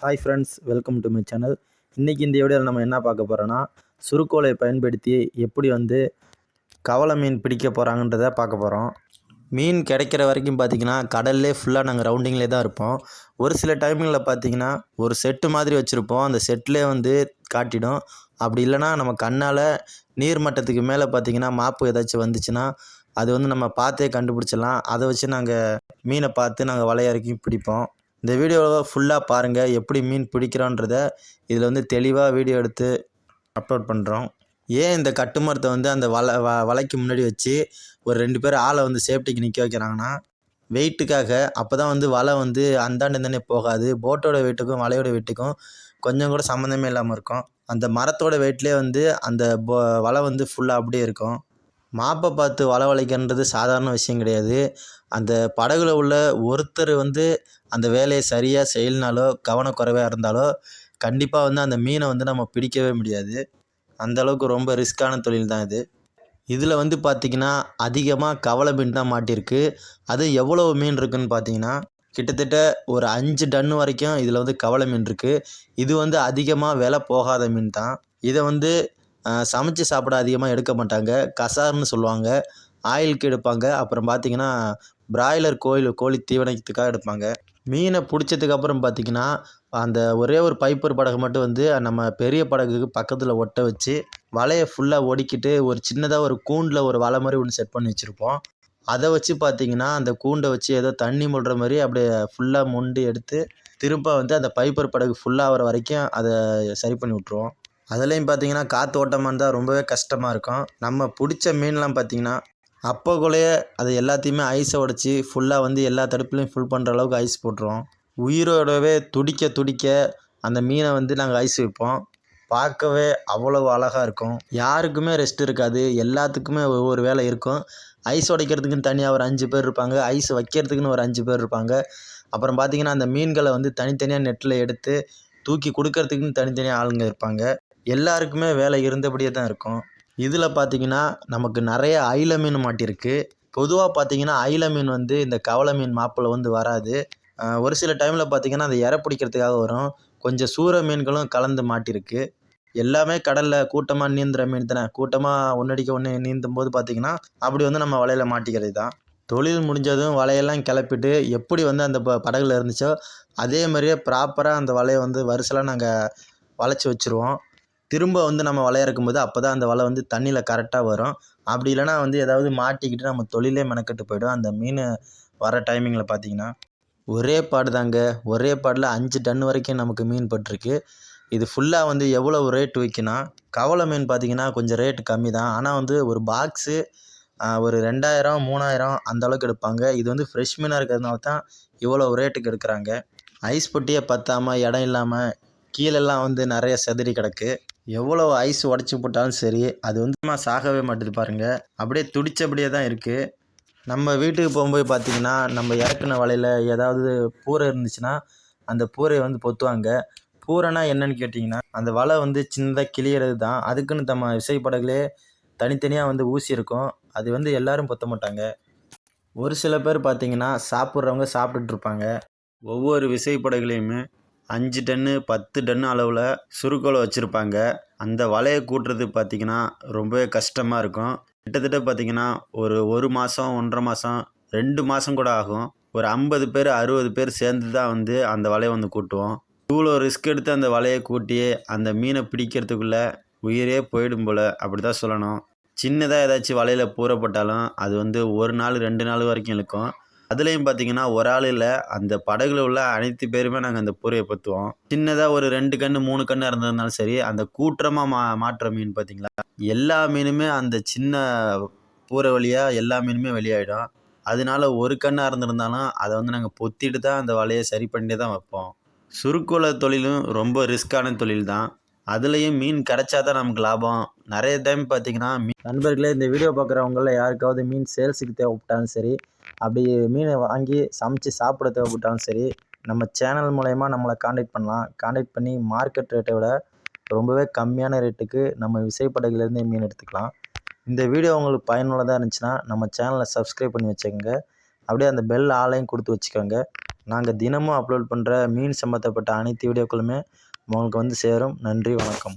Hi friends welcome to my channel இன்றைக்கி இந்த வீடியோவில் நம்ம என்ன பார்க்க போகிறோன்னா சுருக்கோலை பயன்படுத்தி எப்படி வந்து கவலை மீன் பிடிக்க போகிறாங்கன்றதை பார்க்க போகிறோம் மீன் கிடைக்கிற வரைக்கும் பார்த்திங்கன்னா கடல்லே ஃபுல்லாக நாங்கள் ரவுண்டிங்லேயே தான் இருப்போம். ஒரு சில டைமிங்கில் பார்த்திங்கன்னா ஒரு செட்டு மாதிரி வச்சுருப்போம். அந்த செட்டிலே வந்து காட்டிடும். அப்படி இல்லைன்னா நம்ம கண்ணால் நீர் மட்டத்துக்கு மேலே பார்த்திங்கன்னா மாப்பு ஏதாச்சும் வந்துச்சுன்னா அது வந்து நம்ம பார்த்தே கண்டுபிடிச்சிடலாம். அதை வச்சு நாங்கள் மீனை பார்த்து நாங்கள் வலைய இறக்கி பிடிப்போம். இந்த வீடியோவை ஃபுல்லாக பாருங்கள் எப்படி மீன் பிடிக்கிறோன்றத இதில் வந்து தெளிவாக வீடியோ எடுத்து அப்லோட் பண்ணுறோம் ஏன் இந்த கட்டுமரத்தை வந்து அந்த வலை வ வலைக்கு முன்னாடி வச்சு ஒரு ரெண்டு பேர் ஆளை வந்து சேஃப்டிக்கு நிற்க வைக்கிறாங்கன்னா வெயிட்டுக்காக அப்போ தான் வந்து வலை வந்து அந்தாண்டு தானே போகாது. போட்டோட வெயிட்டுக்கும் வலையோட வெயிட்டுக்கும் கொஞ்சம் கூட சம்மந்தமே இல்லாமல் இருக்கும். அந்த மரத்தோட வெயிட்லேயே வந்து அந்த போ வலை வந்து ஃபுல்லாக அப்படியே இருக்கும். மாப்பை பார்த்து வளவளைக்கன்றது சாதாரண விஷயம் கிடையாது. அந்த படகுல உள்ள ஒருத்தர் வந்து அந்த வேலையை சரியாக செய்யலனாலோ கவனக்குறைவாக இருந்தாலோ கண்டிப்பாக வந்து அந்த மீனை வந்து நம்ம பிடிக்கவே முடியாது. அந்தளவுக்கு ரொம்ப ரிஸ்க்கான தொழில் தான் இது. இதில் வந்து பார்த்திங்கன்னா அதிகமாக கவலை மீன் தான் மாட்டியிருக்கு அது எவ்வளோ மீன் இருக்குதுன்னு பார்த்தீங்கன்னா கிட்டத்தட்ட ஒரு அஞ்சு டன்னு வரைக்கும் இதில் வந்து கவலை மீன் இருக்குது இது வந்து அதிகமாக விலை போகாத மீன் தான். இதை வந்து சமைச்சு சாப்பிட அதிகமாக எடுக்க மாட்டாங்க. கசார்னு சொல்லுவாங்க. ஆயிலுக்கு எடுப்பாங்க. அப்புறம் பார்த்திங்கன்னா பிராய்லர் கோயில் கோழி தீவனத்துக்காக எடுப்பாங்க. மீனை பிடிச்சதுக்கப்புறம் பார்த்திங்கன்னா அந்த ஒரே ஒரு பைப்பர் படகு மட்டும் வந்து நம்ம பெரிய படகுக்கு பக்கத்தில் ஒட்ட வச்சு வலையை ஃபுல்லாக ஒடிக்கிட்டு ஒரு சின்னதாக ஒரு கூண்டில் ஒரு வலை மாதிரி ஒன்று செட் பண்ணி வச்சுருப்போம். அதை வச்சு பார்த்திங்கன்னா அந்த கூண்டை வச்சு ஏதோ தண்ணி முடுற மாதிரி அப்படியே ஃபுல்லாக மொண்டு எடுத்து திரும்ப வந்து அந்த பைப்பர் படகு ஃபுல்லாக ஆகிற வரைக்கும் அதை சரி பண்ணி விட்ருவோம் அதுலேயும் பார்த்தீங்கன்னா காற்று ஓட்டமாக இருந்தால் ரொம்பவே கஷ்டமாக இருக்கும். நம்ம பிடிச்ச மீன்லாம் பார்த்திங்கன்னா அப்போக்குள்ளேயே அது எல்லாத்தையுமே ஐஸை உடச்சி ஃபுல்லாக வந்து எல்லா தடுப்புலையும் ஃபுல் பண்ணுற அளவுக்கு ஐஸ் போட்டுருவோம். உயிரோடவே துடிக்க துடிக்க அந்த மீனை வந்து நாங்கள் ஐஸ் வைப்போம். பார்க்கவே அவ்வளவு அழகாக இருக்கும். யாருக்குமே ரெஸ்ட் இருக்காது. எல்லாத்துக்குமே ஒவ்வொரு வேலை இருக்கும். ஐஸ் உடைக்கிறதுக்குன்னு தனியாக ஒரு அஞ்சு பேர் இருப்பாங்க. ஐஸ் வைக்கிறதுக்குன்னு ஒரு அஞ்சு பேர் இருப்பாங்க. அப்புறம் பார்த்திங்கன்னா அந்த மீன்களை வந்து தனித்தனியாக நெட்டில் எடுத்து தூக்கி கொடுக்கறதுக்குன்னு தனித்தனியாக ஆளுங்க இருப்பாங்க. எல்லாருக்குமே வேலை இருந்தபடியே தான் இருக்கும். இதில் பார்த்தீங்கன்னா நமக்கு நிறைய அயில மீன் மாட்டிருக்கு பொதுவாக பார்த்தீங்கன்னா அயில மீன் வந்து இந்த கவலை மீன் மாப்பில் வந்து வராது. ஒரு சில டைமில் பார்த்தீங்கன்னா அந்த இறை பிடிக்கிறதுக்காக வரும். கொஞ்சம் சூற மீன்களும் கலந்து மாட்டிருக்கு எல்லாமே கடலில் கூட்டமாக நீந்துற மீன் தானே. கூட்டமாக ஒன்றடிக்க ஒன்று நீந்தும் போது பார்த்திங்கன்னா அப்படி வந்து நம்ம வலையில் மாட்டிக்கிறது தான். தொழில் முடிஞ்சதும் வலையெல்லாம் கிளப்பிட்டு எப்படி வந்து அந்த ப படகுல இருந்துச்சோ அதே மாதிரியே ப்ராப்பராக அந்த வலையை வந்து வரிசலாக நாங்கள் வளைச்சி வச்சுருவோம். திரும்ப வந்து நம்ம வலை இறக்கும்போது அப்போ தான் அந்த வலை வந்து தண்ணியில் கரெக்டாக வரும். அப்படி இல்லைனா வந்து ஏதாவது மாட்டிக்கிட்டு நம்ம தொழிலே மெனக்கெட்டு போய்டும். அந்த மீன் வர டைமிங்கில் பார்த்தீங்கன்னா ஒரே பாடு தாங்க. ஒரே பாடில் அஞ்சு டன் வரைக்கும் நமக்கு மீன் பட்டிருக்கு. இது ஃபுல்லாக வந்து எவ்வளோ ரேட் விற்கினா கவலை மீன் பார்த்திங்கன்னா கொஞ்சம் ரேட்டு கம்மி தான். ஆனால் வந்து ஒரு பாக்ஸு ஒரு ரெண்டாயிரம் மூணாயிரம் அந்த அளவுக்கு எடுப்பாங்க. இது வந்து ஃப்ரெஷ் மீனாக இருக்கிறதுனால தான் இவ்வளோ ரேட்டுக்கு எடுக்கிறாங்க. ஐஸ் பொட்டியே பற்றாமல் இடம் இல்லாமல் கீழெல்லாம் வந்து நிறைய செதறி கிடக்கு. எவ்வளோ ஐஸ் உடச்சி போட்டாலும் சரி அது வந்து சாகவே மாட்டுது பாருங்கள் அப்படியே துடிச்சபடியே தான் இருக்குது நம்ம வீட்டுக்கு போகும்போது பார்த்திங்கன்னா நம்ம இறக்குன வலையில் ஏதாவது பூரை இருந்துச்சுன்னா அந்த பூரையை வந்து பொத்துவாங்க. பூரைனா என்னன்னு கேட்டிங்கன்னா அந்த வலை வந்து சின்னதாக கிளியறது தான். அதுக்குன்னு நம்ம விசைப்படகுலே தனித்தனியாக வந்து ஊசி இருக்கும். அது வந்து எல்லோரும் பொத்த மாட்டாங்க. ஒரு சில பேர் பார்த்திங்கன்னா சாப்பிட்றவங்க சாப்பிட்டுட்ருப்பாங்க ஒவ்வொரு விசைப்படகுலேயுமே அஞ்சு டன்னு பத்து டன்னு அளவில் சுருக்கோலை வச்சுருப்பாங்க. அந்த வலையை கூட்டுறது பார்த்திங்கன்னா ரொம்பவே கஷ்டமாக இருக்கும். கிட்டத்தட்ட பார்த்திங்கன்னா ஒரு ஒரு மாதம் ஒன்றரை மாதம் ரெண்டு மாதம் கூட ஆகும். ஒரு ஐம்பது பேர் அறுபது பேர் சேர்ந்து தான் வந்து அந்த வலையை வந்து கூட்டுவோம். இவ்வளோ ரிஸ்க் எடுத்து அந்த வலையை கூட்டி அந்த மீனை பிடிக்கிறதுக்குள்ளே உயிரே போயிடும் போல் அப்படி தான் சொல்லணும். சின்னதாக ஏதாச்சும் வலையில் பூரப்பட்டாலும் அது வந்து ஒரு நாள் ரெண்டு நாள் வரைக்கும் இழுக்கும். அதுலேயும் பார்த்தீங்கன்னா ஒரு ஆள் இல்லை. அந்த படகுல உள்ள அனைத்து பேருமே நாங்கள் அந்த பூரையை பற்றுவோம் சின்னதாக ஒரு ரெண்டு கன்று மூணு கன்று இருந்ததுனாலும் சரி அந்த கூற்றமாக மா மாற்ற மீன் பார்த்தீங்களா எல்லா மீனுமே அந்த சின்ன பூரை வழியாக எல்லா மீனுமே வெளியாகிடும் அதனால ஒரு கண்ணாக இருந்திருந்தாலும் அதை வந்து நாங்கள் பொத்திட்டு தான் அந்த வலையை சரி பண்ணி தான் வைப்போம். சுருக்குல தொழிலும் ரொம்ப ரிஸ்க்கான தொழில் தான். அதுலேயும் மீன் கிடைச்சா தான் நமக்கு லாபம். நிறைய டைம் பார்த்தீங்கன்னா மீன் நண்பர்களே இந்த வீடியோ பார்க்குறவங்கள யாருக்காவது மீன் சேல்ஸுக்கு தேவைப்பட்டாலும் சரி அப்படி மீனை வாங்கி சமைச்சு சாப்பிட தேவைப்பட்டாலும் சரி நம்ம சேனல் மூலயமா நம்மளை காண்டாக்ட் பண்ணலாம். காண்டாக்ட் பண்ணி மார்க்கெட் ரேட்டை விட ரொம்பவே கம்மியான ரேட்டுக்கு நம்ம விசைப்படகுலேருந்தே மீன் எடுத்துக்கலாம். இந்த வீடியோ உங்களுக்கு பயனுள்ளதாக இருந்துச்சுன்னா நம்ம சேனலை சப்ஸ்கிரைப் பண்ணி வச்சுக்கோங்க. அப்படியே அந்த பெல் ஆலையும் கொடுத்து வச்சுக்கோங்க. நாங்கள் தினமும் அப்லோட் பண்ணுற மீன் சம்மந்தப்பட்ட அனைத்து வீடியோக்களுமே உங்களுக்கு வந்து சேரும். நன்றி வணக்கம்.